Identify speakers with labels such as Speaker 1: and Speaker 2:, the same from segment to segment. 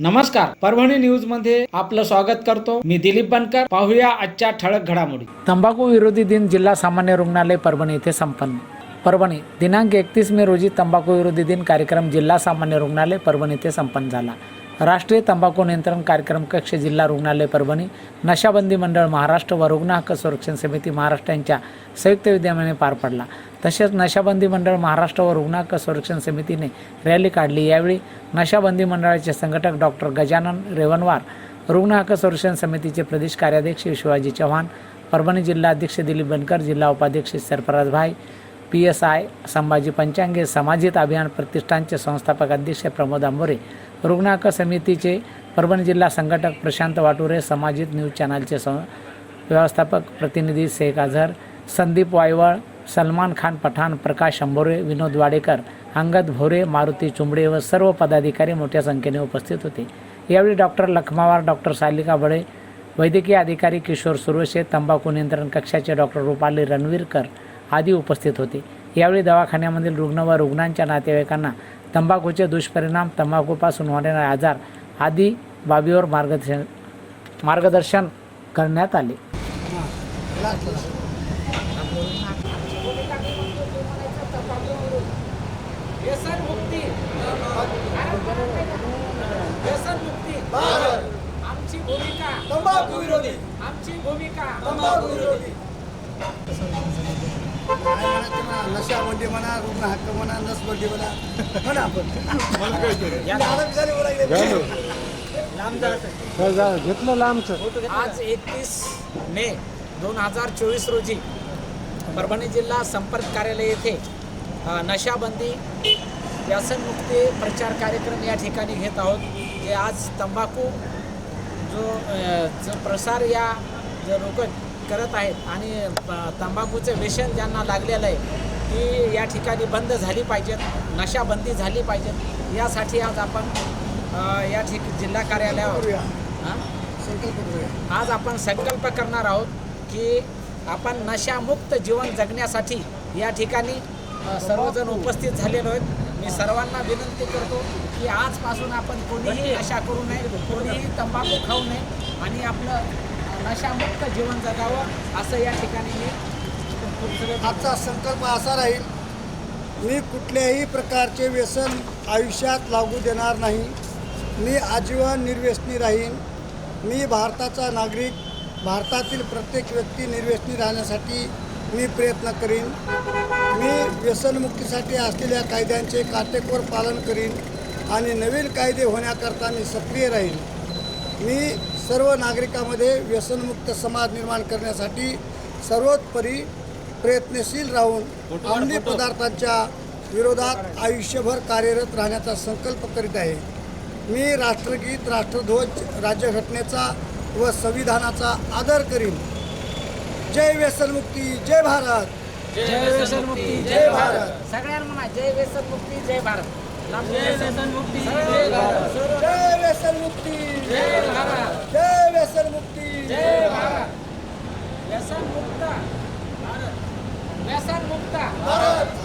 Speaker 1: नमस्कार परभणी न्यूजमध्ये आपलं स्वागत करतो. मी दिलीप बनकर. पाहूया आजच्या ठळक घडामोडी. तंबाखू विरोधी दिन जिल्हा सामान्य रुग्णालय परभणी येथे संपन्न. परभणी दिनांक एकतीस मे रोजी तंबाखू विरोधी दिन कार्यक्रम जिल्हा सामान्य रुग्णालय परभणी येथे संपन्न झाला. राष्ट्रीय तंबाखू नियंत्रण कार्यक्रम कक्ष जिल्हा रुग्णालय परभणी नशाबंदी मंडळ महाराष्ट्र व रुग्ण हक्क संरक्षण समिती महाराष्ट्र यांच्या संयुक्त विद्यमाने पार पडला. तसेच नशाबंदी मंडळ महाराष्ट्र व रुग्ण हक्क संरक्षण समितीने रॅली काढली. यावेळी नशाबंदी मंडळाचे संघटक डॉक्टर गजानन रेवनवार रुग्ण हक्क संरक्षण समितीचे प्रदेश कार्याध्यक्ष शिवाजी चव्हाण परभणी जिल्हा अध्यक्ष दिलीप बनकर जिल्हा उपाध्यक्ष Sarfaraz bhai P S I Sambhaji Panchange समाजित अभियान प्रतिष्ठानचे संस्थापक अध्यक्ष प्रमोद आंबोरे रुग्णाक समितीचे परभणी जिल्हा संघटक प्रशांत वाटुरे समाजित न्यूज चॅनलचे सं व्यवस्थापक प्रतिनिधी शेख अझहर संदीप वायवळ सलमान खान पठाण प्रकाश अंबोरे विनोद वाडेकर अंगद भोरे मारुती चुंबडे व सर्व पदाधिकारी मोठ्या संख्येने उपस्थित होते. यावेळी डॉक्टर लखमावार डॉक्टर सालिका बळे वैद्यकीय अधिकारी किशोर सुरवशे तंबाखू नियंत्रण कक्षाचे डॉक्टर रुपाली रणवीरकर आदी उपस्थित होते. यावेळी दवाखान्यामधील रुग्ण व रुग्णांच्या नातेवाईकांना तंबाखूचे दुष्परिणाम तंबाखूपासून होणारे आजार आदी बाबीवर मार्गदर्शन मार्गदर्शन करण्यात आले. आमची भूमिका.
Speaker 2: तंबाखू विरोधी.
Speaker 1: आमची भूमिका.
Speaker 2: तंबाखू विरोधी. नशाबंदी म्हणा रुग्ण हक्क म्हणा नसबंदी म्हणा म्हणा आपण.
Speaker 3: घेतलं लांबचं.
Speaker 1: आज एकतीस मे दोन हजार चोवीस रोजी परभणी जिल्हा संपर्क कार्यालय येथे अ, नशाबंदी व्यसनमुक्ती प्रचार कार्यक्रम या ठिकाणी घेत आहोत जे आज तंबाखू जो अ, जो प्रसार या जे लोक करत आहेत आणि अ, तंबाखूचं व्यसन ज्यांना लागलेलं आहे ती या ठिकाणी बंद झाली पाहिजेत नशाबंदी झाली पाहिजेत. यासाठी आज आपण या ठिक जिल्हा कार्यालयावर. हां?
Speaker 2: संकल्प
Speaker 1: आज आपण संकल्प करणार आहोत की आपण नशामुक्त जीवन जगण्यासाठी या ठिकाणी सर्वजण उपस्थित झालेलो आहेत. मी सर्वांना विनंती करतो की आजपासून आपण कोणीही नशा करू नये कोणीही तंबाखू खाऊ नये आणि आपलं नशामुक्त जीवन जगावं असं या ठिकाणी मी
Speaker 2: आजचा संकल्प असा राहील मी कुठल्याही प्रकारचे व्यसन आयुष्यात लागू देणार नाही मी आजीवन निर्व्यसनी राहीन. मी भारताचा नागरिक भारतातील प्रत्येक व्यक्ती निर्व्यसनी राहण्यासाठी मी प्रयत्न करीन. मी व्यसनमुक्तीसाठी असलेल्या कायद्यांचे काटेकोर पालन करीन आणि नवीन कायदे होण्याकरता मी सक्रिय राहीन. मी सर्व नागरिकांमध्ये व्यसनमुक्त समाज निर्माण करण्यासाठी सर्वोत्परी प्रयत्नशील राहून अंमली पदार्थांच्या विरोधात आयुष्यभर कार्यरत राहण्याचा संकल्प करीत आहे. मी राष्ट्रगीत राष्ट्रध्वज राज्यघटनेचा व संविधानाचा आदर करीन. जय व्यसनमुक्ती जय भारत.
Speaker 1: जय व्यसनमुक्ती
Speaker 2: जय भारत.
Speaker 1: सगळ्यांना म्हणा जय व्यसनमुक्ती जय भारत. जय व्यसनमुक्ती
Speaker 2: जय व्यसनमुक्ती
Speaker 1: जय भारत.
Speaker 2: जय व्यसनमुक्ती
Speaker 1: जय भारत. व्यसन मुक्त. व्यसन मुक्त.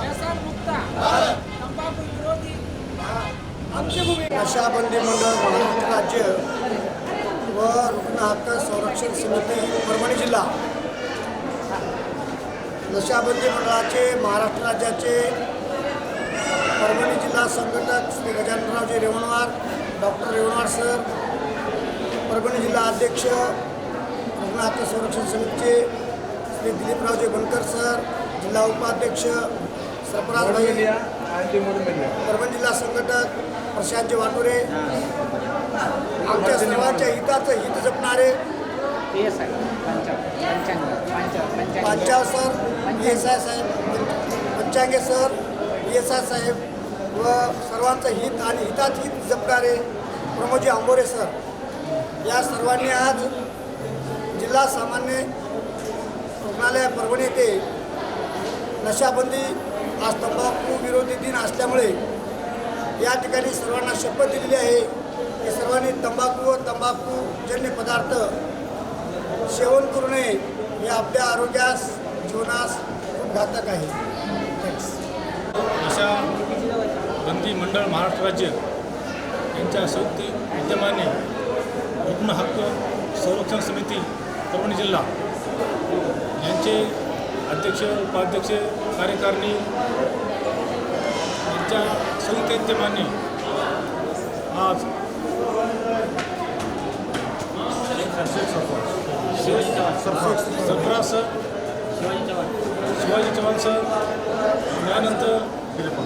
Speaker 1: व्यसन मुक्त. तंबाखू विरोधी.
Speaker 2: आमची भूमिका नशाबंदी मंडळ महाराष्ट्र राज्य व रुग्ण हक्क संरक्षण समिती परभणी जिल्हा. नशाबंदी मंडळाचे महाराष्ट्र राज्याचे परभणी जिल्हा संघटक श्री गजाननरावजी रेवणवार डॉक्टर रेवणवार सर परभणी जिल्हा अध्यक्ष रुग्ण हक्क संरक्षण समितीचे श्री दिलीपरावजी बनकर सर जिल्हा उपाध्यक्ष सरफराज भाई परभणी जिल्हा संघटक प्रशांतजी वाटोरे. आमच्या सर्वांच्या हिताचं हित जपणारे. Panchal sir P S I saheb Panchange sir P S I saheb व सर्वांचं हित आणि हितात हित जपणारे प्रमोदजी आंबोरे सर. या सर्वांनी आज जिल्हा सामान्य रुग्णालय परभणी येथे नशाबंदी आज तंबाखू विरोधी दिन असल्यामुळे या ठिकाणी सर्वांना शपथ दिलेली आहे की सर्वांनी तंबाखू व तंबाखूजन्य पदार्थ सेवन करू नये हे आपल्या आरोग्यास जीवनास खूप घातक आहे.
Speaker 3: अशा बंदी मंडळ महाराष्ट्र राज्य यांच्या संयुक्त विद्यमाने रुग्ण हक्क संरक्षण समिती परभणी जिल्हा यांचे अध्यक्ष उपाध्यक्ष कार्यकारिणी यांच्या संयुक्त विद्यमाने आज सरफराज सर शिवाजी चव्हाण सर त्यानंतर दिलीप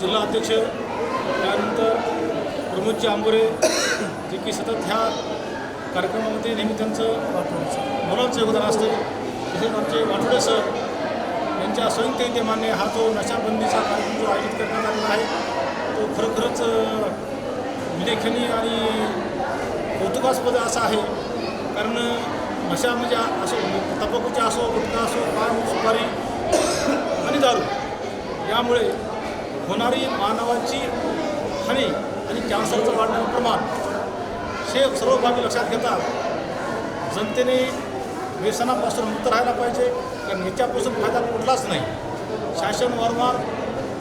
Speaker 3: जिल्हा अध्यक्ष त्यानंतर प्रमोदजी आंबोरे जे की सतत ह्या कार्यक्रमामध्ये नेहमी त्यांचं मोलाचं योगदान असतं. तसेच आमचे वाठोडे सर यांच्या संयुक्त मान्य हा जो नशाबंदीचा कार्यक्रम जो आयोजित करण्यात आलेला आहे तो खरोखरच विलेखनी आणि कौतुकास्पद असा आहे. कारण नशा म्हणजे असो तंबाखूचा असो गुटखा असो पान सुपारी आणि दारू यामुळे होणारी मानवाची हानी आणि कॅन्सरचं वाढणारं प्रमाण हे सर्व बाबी लक्षात घेता जनतेने व्यसनापासून मुक्त राहायला पाहिजे कारण याच्यापासून फायदा कुठलाच नाही. शासन वारंवार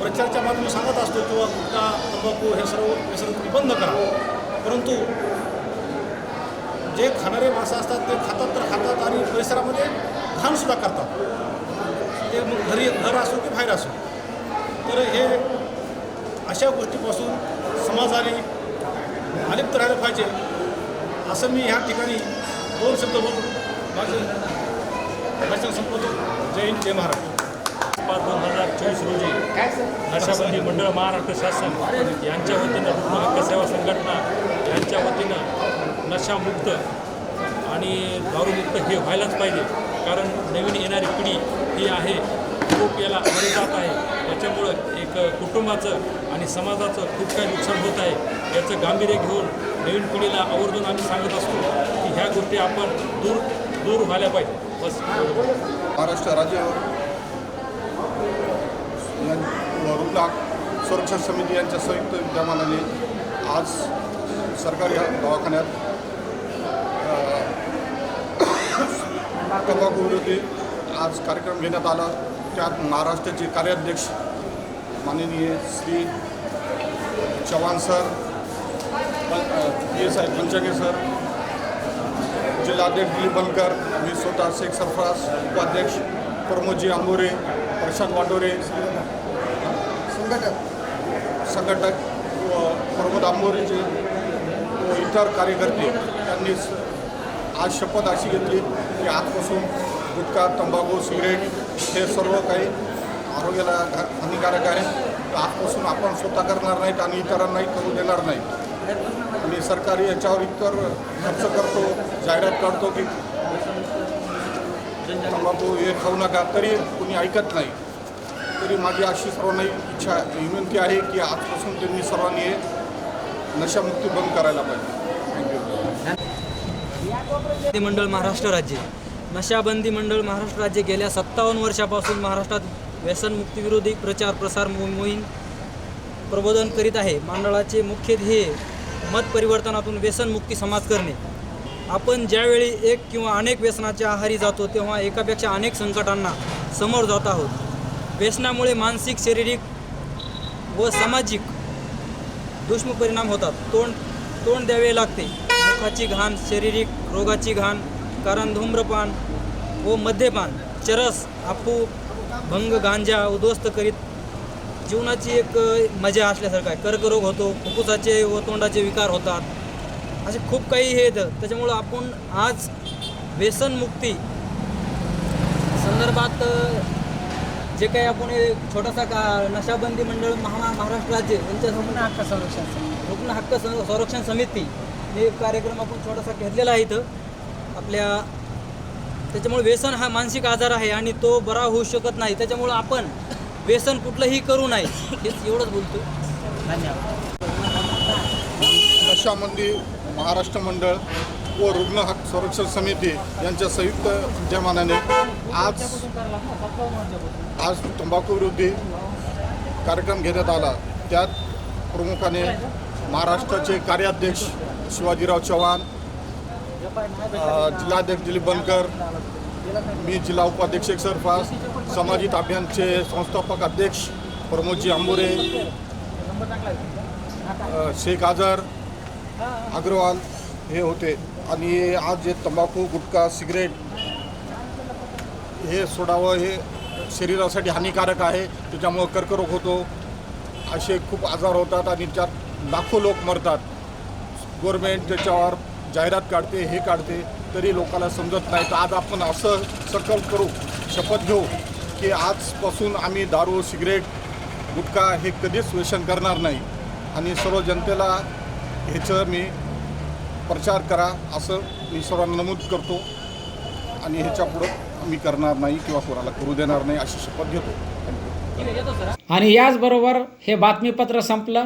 Speaker 3: प्रचारच्या माध्यमातून सांगत असतो किंवा गुटखा तंबाखू हे सर्व व्यसन तुम्ही बंद करा. परंतु जे खाणारे माणसं असतात ते खातात तर खातात आणि परिसरामध्ये घाणसुद्धा करतात. ते मग घरी घर असो की बाहेर असो. तर हे अशा गोष्टीपासून समाजाने अलिप्त राहायला पाहिजे. असं मी ह्या ठिकाणी दोन शब्द बोलून माझं भाषण संपवतो. जय हिंद जय महाराष्ट्र.
Speaker 4: पाच दोन हजार चोवीस रोजी नशाबंदी मंडळ महाराष्ट्र शासन यांच्या वतीनं रुग्ण हक्क सेवा संघटना यांच्या वतीनं नशामुक्त आणि दारूमुक्त हे व्हायलाच पाहिजे. कारण नवीन येणारी पिढी ही आहे खूप याला आहारी जात आहे. त्याच्यामुळं एक कुटुंबाचं आणि समाजाचं खूप काही नुकसान होत आहे. याचं गांभीर्य घेऊन नवीन पिढीला आवर्जून आम्ही सांगत असतो की ह्या गोष्टी आपण दूर दूर व्हायला पाहिजे. बस.
Speaker 5: महाराष्ट्र राज्य व सुरक्षा समिती यांच्या संयुक्त विद्यमानाने आज सरकारी दवाखान्यात तंबाखूविरोधी आज कार्यक्रम घेण्यात आला. त्यात महाराष्ट्राचे कार्याध्यक्ष माननीय Shri Chavan sir P S I Panchage sir जिल्हाध्यक्ष दिलीप बनकर मी स्वतः शेख सरफराज उपाध्यक्ष प्रमोदजी आंबोरे प्रशांत वाटोरे
Speaker 2: संघटक.
Speaker 5: संघटक व प्रमोद आंबोरेचे व इतर कार्यकर्ते त्यांनी आज शपथ अशी घेतली की आजपासून गुटखा तंबाखू सिगरेट हे सर्व काही आरोग्याला हानिकारक आहे. तर आजपासून आपण स्वतः करणार नाहीत आणि इतरांनाही करू देणार नाही आणि सरकारी याच्यावर इतर खर्च करतो जाहिरात करतो की तंबाखू हे खाऊ नका. तरी कुणी ऐकत नाही. तरी माझी अशी सर्वांना इच्छा विनंती आहे की आजपासून त्यांनी सर्वांनी हे नशामुक्ती बंद करायला पाहिजे. थँक्यू
Speaker 6: मंडळ महाराष्ट्र राज्य. नशाबंदी मंडळ महाराष्ट्र राज्य गेल्या सत्तावन्न वर्षापासून महाराष्ट्रात व्यसनमुक्तीविरोधी प्रचार प्रसार मोहीम प्रबोधन करीत आहे. मंडळाचे मुख्य ध्येय मत परिवर्तनातून व्यसनमुक्ती समाज करणे. आपण ज्यावेळी एक किंवा अनेक व्यसनाच्या आहारी जातो तेव्हा एकापेक्षा अनेक संकटांना समोर जात आहोत. व्यसनामुळे मानसिक शारीरिक व सामाजिक दुष्परिणाम होतात. तोंड तोंड द्यावे लागते. मुखाची घाण शारीरिक रोगाची घाण कारण धूम्रपान व मद्यपान चरस आपू भंग गांजा उद्ध्वस्त करीत जीवनाची एक मजा असल्यासारखं आहे. कर्करोग होतो फुफ्फुसाचे व तोंडाचे विकार होतात. असे खूप काही हे येतं त्याच्यामुळं आपण आज व्यसनमुक्ती संदर्भात जे काही आपण छोटासा का नशाबंदी मंडळ महा महाराष्ट्र राज्य यांच्या रुग्ण हक्क संरक्षण रुग्ण हक्क सं- संरक्षण समिती हे कार्यक्रम आपण छोटासा घेतलेला आहे इथं. आपल्या त्याच्यामुळे व्यसन हा मानसिक आजार आहे आणि तो बरा होऊ शकत नाही. त्याच्यामुळं आपण व्यसन कुठलंही करू नये. हेच एवढंच बोलतो धन्यवाद.
Speaker 5: नशामध्ये महाराष्ट्र मंडळ व रुग्ण हक्क संरक्षण समिती यांच्या संयुक्त विद्यमानाने आज आज तंबाखू विरोधी कार्यक्रम घेण्यात आला. त्यात प्रमुखाने महाराष्ट्राचे कार्याध्यक्ष शिवाजीराव चव्हाण जिल्हाध्यक्ष दिलीप बनकर मी जिल्हा उपाध्यक्ष सरफास समाजित अभियानचे संस्थापक अध्यक्ष प्रमोदजी आंबोरे शेख आझर अग्रवाल हे होते. आणि आज जे तंबाखू गुटखा सिगरेट हे सोडावं हे शरीरासाठी हानिकारक आहे. त्याच्यामुळं कर्करोग होतो. असे खूप आजार होतात आणि त्यात लाखो लोक मरतात. गव्हर्मेंट त्याच्यावर जाहिरात काढते हे काढते. तरी लोकांना समजत नाही. तर आज आपण असं संकल्प करू शपथ घेऊ की आजपासून आम्ही दारू सिगरेट गुटखा हे कधीच व्यसन करणार नाही. आणि सर्व जनतेला ह्याचं मी प्रचार करा असं मी सर्वांना नमूद करतो. आणि ह्याच्यापुढं मी करणार नाही किंवा कोणाला करू देणार नाही अशी शपथ घेतो.
Speaker 1: आणि याचबरोबर हे बातमीपत्र संपलं.